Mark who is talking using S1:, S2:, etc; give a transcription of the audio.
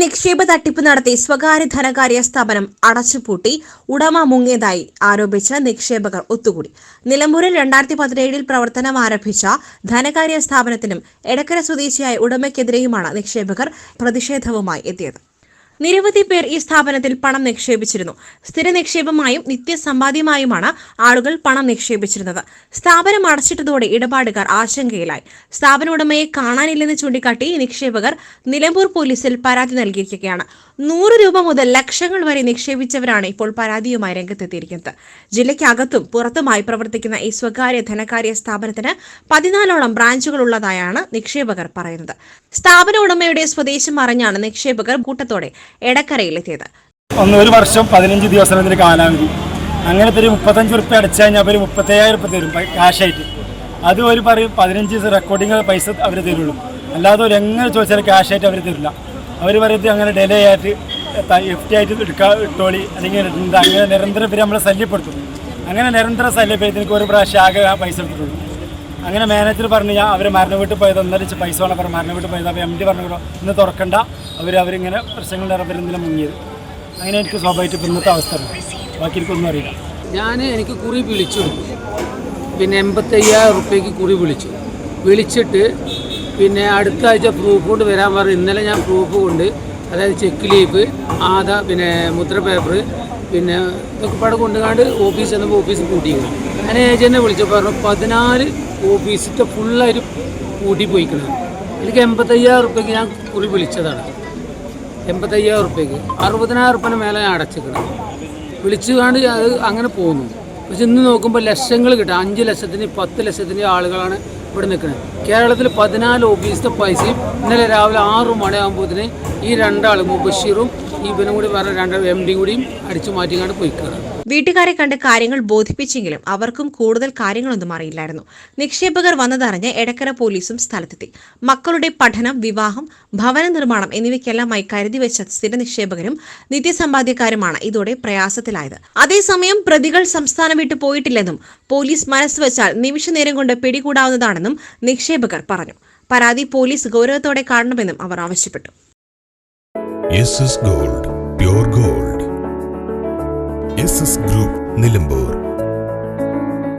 S1: നിക്ഷേപ തട്ടിപ്പ് നടത്തി സ്വകാര്യ ധനകാര്യ സ്ഥാപനം അടച്ചുപൂട്ടി ഉടമ മുങ്ങിയതായി ആരോപിച്ച് നിക്ഷേപകർ ഒത്തുകൂടി. നിലമ്പൂരിൽ രണ്ടായിരത്തി പതിനേഴിൽ പ്രവർത്തനം ആരംഭിച്ച ധനകാര്യ സ്ഥാപനത്തിനും എടക്കര സ്വദേശിയായ ഉടമയ്ക്കെതിരെയുമാണ് നിക്ഷേപകർ പ്രതിഷേധവുമായി എത്തിയത്. നിരവധി പേർ ഈ സ്ഥാപനത്തിൽ പണം നിക്ഷേപിച്ചിരുന്നു. സ്ഥിര നിക്ഷേപമായും നിത്യസമ്പാദ്യമായുമാണ് ആളുകൾ പണം നിക്ഷേപിച്ചിരുന്നത്. സ്ഥാപനം അടച്ചിട്ടതോടെ ഇടപാടുകാർ ആശങ്കയിലായി. സ്ഥാപന ഉടമയെ കാണാനില്ലെന്ന് ചൂണ്ടിക്കാട്ടി നിക്ഷേപകർ നിലമ്പൂർ പോലീസിൽ പരാതി നൽകിയിരിക്കുകയാണ്. നൂറ് രൂപ മുതൽ ലക്ഷങ്ങൾ വരെ നിക്ഷേപിച്ചവരാണ് ഇപ്പോൾ പരാതിയുമായി രംഗത്തെത്തിയിരിക്കുന്നത്. ജില്ലയ്ക്കകത്തും പുറത്തുമായി പ്രവർത്തിക്കുന്ന ഈ സ്വകാര്യ ധനകാര്യ സ്ഥാപനത്തിന് പതിനാലോളം ബ്രാഞ്ചുകൾ ഉള്ളതായാണ് നിക്ഷേപകർ പറയുന്നത്. സ്ഥാപന ഉടമയുടെ സ്വദേശം അറിഞ്ഞാണ് നിക്ഷേപകർ കൂട്ടത്തോടെ എടക്കരയിലെത്തിയത്.
S2: ഒന്ന് ഒരു വർഷം പതിനഞ്ച് ദിവസം ഇതിന് കാലാവധി. അങ്ങനത്തെ ഒരു മുപ്പത്തഞ്ച് ഉറുപ്പ്യ അടച്ചു കഴിഞ്ഞാൽ അവർ മുപ്പത്തയ്യായിരം ഉറുപ്പ്യ തരും ക്യാഷ് ആയിട്ട്. അത് ഒരു പറയും പതിനഞ്ച് ദിവസം റെക്കോർഡിങ് പൈസ അവർ തരുള്ളൂ. അല്ലാതെ ഒരു എങ്ങനെ ചോദിച്ചാലും ക്യാഷായിട്ട് അവർ തരില്ല. അവർ പറയുന്നത് അങ്ങനെ ഡിലേ ആയിട്ട് എഫ്റ്റി ആയിട്ട് എടുക്കാ ഇട്ടോളി അല്ലെങ്കിൽ അങ്ങനെ നിരന്തരം പേര് നമ്മളെ ശല്യപ്പെടുത്തും. അങ്ങനെ നിരന്തരം ശല്യപ്പെടുത്തി ഒരു പ്രാവശ്യം ആകെ പൈസ എടുത്തിട്ടുള്ളൂ. അങ്ങനെ മാനേജർ പറഞ്ഞു ഞാൻ അവർ മരണ വീട്ടിൽ പോയത് ഒന്നരച്ച് പൈസ വേണം പറഞ്ഞു മരണ വീട്ടിൽ പോയത്. അപ്പോൾ എം ഡി പറഞ്ഞു ഇന്ന് തുറക്കണ്ട. അവർ അവരിങ്ങനെ പ്രശ്നങ്ങളുടെ അവരെന്തെങ്കിലും മുങ്ങിയത്. അങ്ങനെ എനിക്ക് ഇപ്പം ഇന്നത്തെ അവസ്ഥ ബാക്കി എനിക്കൊന്നും അറിയില്ല.
S3: ഞാൻ എനിക്ക് കുറി വിളിച്ചു പിന്നെ എൺപത്തയ്യായിരം റുപ്യക്ക് കുറി വിളിച്ചു. വിളിച്ചിട്ട് പിന്നെ അടുത്ത ആഴ്ച പ്രൂഫ് കൊണ്ട് വരാൻ പറഞ്ഞു. ഇന്നലെ ഞാൻ പ്രൂഫ് കൊണ്ട് അതായത് ചെക്ക് ലീഫ് ആധാർ പിന്നെ മുദ്ര പേപ്പർ പിന്നെ ഇതൊക്കെ പടം കൊണ്ടുകാണ്ട് ഓഫീസ് ചെന്നപ്പോൾ ഓഫീസ് പൂട്ടിയിരുന്നു ഞാൻ ഏജന്റിനെ വിളിച്ചപ്പോൾ പറഞ്ഞു പതിനാല് ഓഫീസിന്റെ ഫുള്ളായിട്ട് പൂട്ടി പോയിക്കണം. എനിക്ക് എൺപത്തയ്യായിരം റുപ്യക്ക് ഞാൻ കുറി വിളിച്ചതാണ്. എൺപത്തയ്യായിരം റുപ്യക്ക് അറുപതിനായിരം റുപ്യന് മേലെ ഞാൻ അടച്ചിക്കണം. വിളിച്ചു കാണ്ട് അത് അങ്ങനെ പോകുന്നു പക്ഷെ ഇന്ന് നോക്കുമ്പോൾ ലക്ഷങ്ങൾ കിട്ടും. അഞ്ച് ലക്ഷത്തിന് പത്ത് ലക്ഷത്തിന് ആളുകളാണ് ഇവിടെ നിൽക്കുന്നത് കേരളത്തിൽ പതിനാല് ഓഫീസിന്റെ പൈസയും ഇന്നലെ രാവിലെ ആറു മണിയാകുമ്പോഴത്തിന് ഈ രണ്ടാൾ മുബഷീറും ഈ ഇവനും കൂടി വേറെ രണ്ട് എം ഡി കൂടിയും അടിച്ചു മാറ്റിക്കാണ്ട് പോയിക്കാണ്
S1: വീട്ടുകാരെ കണ്ട് കാര്യങ്ങൾ ബോധിപ്പിച്ചെങ്കിലും അവർക്കും കൂടുതൽ കാര്യങ്ങളൊന്നും അറിയില്ലായിരുന്നു. നിക്ഷേപകർ വന്നതറിഞ്ഞ് എടക്കര പോലീസും സ്ഥലത്തെത്തി. മക്കളുടെ പഠനം വിവാഹം ഭവന നിർമ്മാണം എന്നിവയ്ക്കെല്ലാമായി കരുതി വെച്ച സ്ഥിര നിക്ഷേപകരും നിത്യസമ്പാദ്യക്കാരുമാണ് ഇതോടെ പ്രയാസത്തിലായത്. അതേസമയം പ്രതികൾ സംസ്ഥാനം വിട്ടു പോയിട്ടില്ലെന്നും പോലീസ് മനസ്സ് വെച്ചാൽ നിമിഷനേരം കൊണ്ട് പിടികൂടാവുന്നതാണെന്നും നിക്ഷേപകർ പറഞ്ഞു. പരാതി പോലീസ് ഗൗരവത്തോടെ കാണണമെന്നും അവർ ആവശ്യപ്പെട്ടു.
S4: Gold gold group Nilambur.